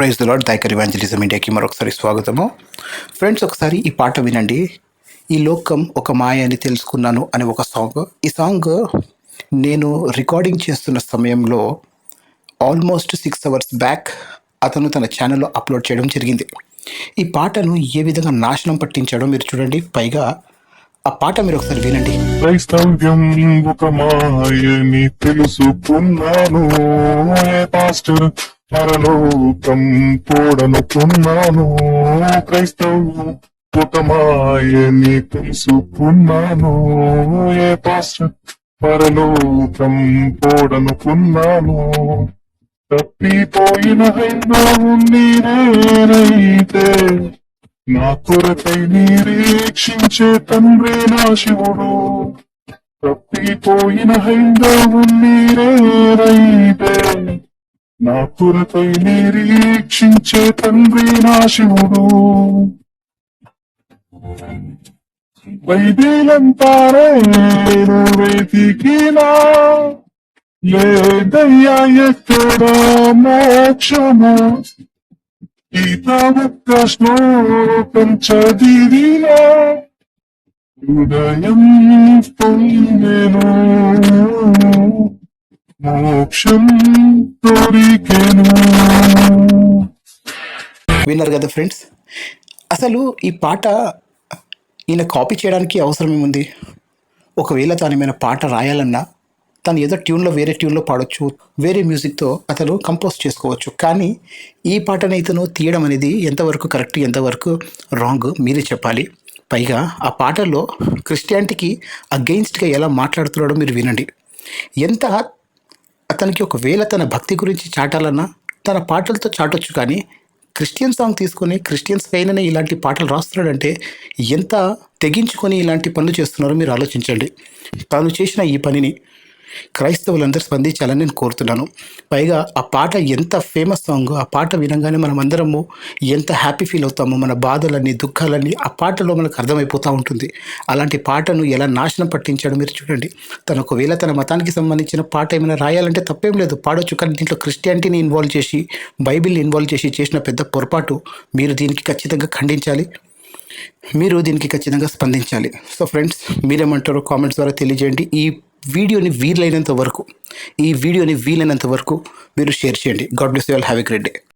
Praise the Lord దైకర్ evangelism ఇండియాకి మరొకసారి స్వాగతము. ఫ్రెండ్స్ ఒకసారి ఈ పాట వినండి. ఈ లోకం ఒక మాయ అని తెలుసుకున్నాను అనే ఒక సాంగ్ ఈ సాంగ్ నేను రికార్డింగ్ చేస్తున్న సమయంలో ఆల్మోస్ట్ సిక్స్ అవర్స్ బ్యాక్ అతను తన ఛానల్లో అప్లోడ్ చేయడం జరిగింది. ఈ పాటను ఏ విధంగా నాశనం పట్టించాడో మీరు చూడండి. పైగా ఆ పాట మీరు ఒకసారి వినండి. క్రైస్తవ్యం ఒక మాయని తెలుసుకున్నాను. పాస్టర్ పరలోకం పోడనుకున్నాను క్రైస్తవ్యం ఒక తెలుసుకున్నాను. ఏ పాస్టర్? పరలోకం పోడనుకున్నాను తప్పిపోయిన హైందవుని నేనైతే నా కొరకై నిరీక్షించే తండ్రి నా శివుడు. తప్పిపోయిన హైందవుని రైతే నా కొరకై నిరీక్షించే తండ్రి నా శివుడు. బైబిలంతారే వెతికినా లేదయ్యా ఎక్కడ మోక్షము. గీత ఒక్క శ్లోకం చదివినా హృదయం పొందెను మోక్షం దొరికెను విన్నారు కదా ఫ్రెండ్స్? అసలు ఈ పాట ఈయన కాపీ చేయడానికి అవసరం ఏముంది? ఒకవేళ తాను ఏమైనా పాట రాయాలన్నా తను ఏదో ట్యూన్లో వేరే ట్యూన్లో పాడొచ్చు వేరే మ్యూజిక్తో అతను కంపోజ్ చేసుకోవచ్చు. కానీ ఈ పాటను ఇతను తీయడం అనేది ఎంతవరకు కరెక్ట్ ఎంతవరకు రాంగ్ మీరే చెప్పాలి. పైగా ఆ పాటల్లో క్రిస్టియానిటీకి అగెయిన్స్ట్గా ఎలా మాట్లాడుతున్నాడో మీరు వినండి. ఎంత అతనికి ఒకవేళ తన భక్తి గురించి చాటాలన్నా తన పాటలతో చాటొచ్చు కానీ క్రిస్టియన్ సాంగ్ తీసుకొని క్రిస్టియన్స్ పైననే ఇలాంటి పాటలు రాస్తున్నాడంటే ఎంత తెగించుకొని ఇలాంటి పనులు చేస్తున్నారో మీరు ఆలోచించండి. తాను చేసిన ఈ పనిని క్రైస్తవులందరూ స్పందించాలని నేను కోరుతున్నాను. పైగా ఆ పాట ఎంత ఫేమస్ సాంగ్ ఆ పాట వినగానే మనం అందరము ఎంత హ్యాపీ ఫీల్ అవుతామో మన బాధలన్నీ దుఃఖాలన్నీ ఆ పాటలో మనకు అర్థమైపోతూ ఉంటుంది. అలాంటి పాటను ఎలా నాశనం పట్టించాడో మీరు చూడండి. తను ఒకవేళ తన మతానికి సంబంధించిన పాట ఏమైనా రాయాలంటే తప్పేం లేదు. పాడొచ్చు కానీ దీంట్లో క్రిస్టియానిటీని ఇన్వాల్వ్ చేసి బైబిల్ ఇన్వాల్వ్ చేసి చేసిన పెద్ద పొరపాటు మీరు దీనికి ఖచ్చితంగా ఖండించాలి. మీరు దీనికి ఖచ్చితంగా స్పందించాలి. సో ఫ్రెండ్స్ మీరేమంటారో కామెంట్స్ ద్వారా తెలియజేయండి. ఈ వీడియోని వీలైనంత వరకు ఈ వీడియోని వీలైనంత వరకు మీరు షేర్ చేయండి. God bless you all. Have a great day.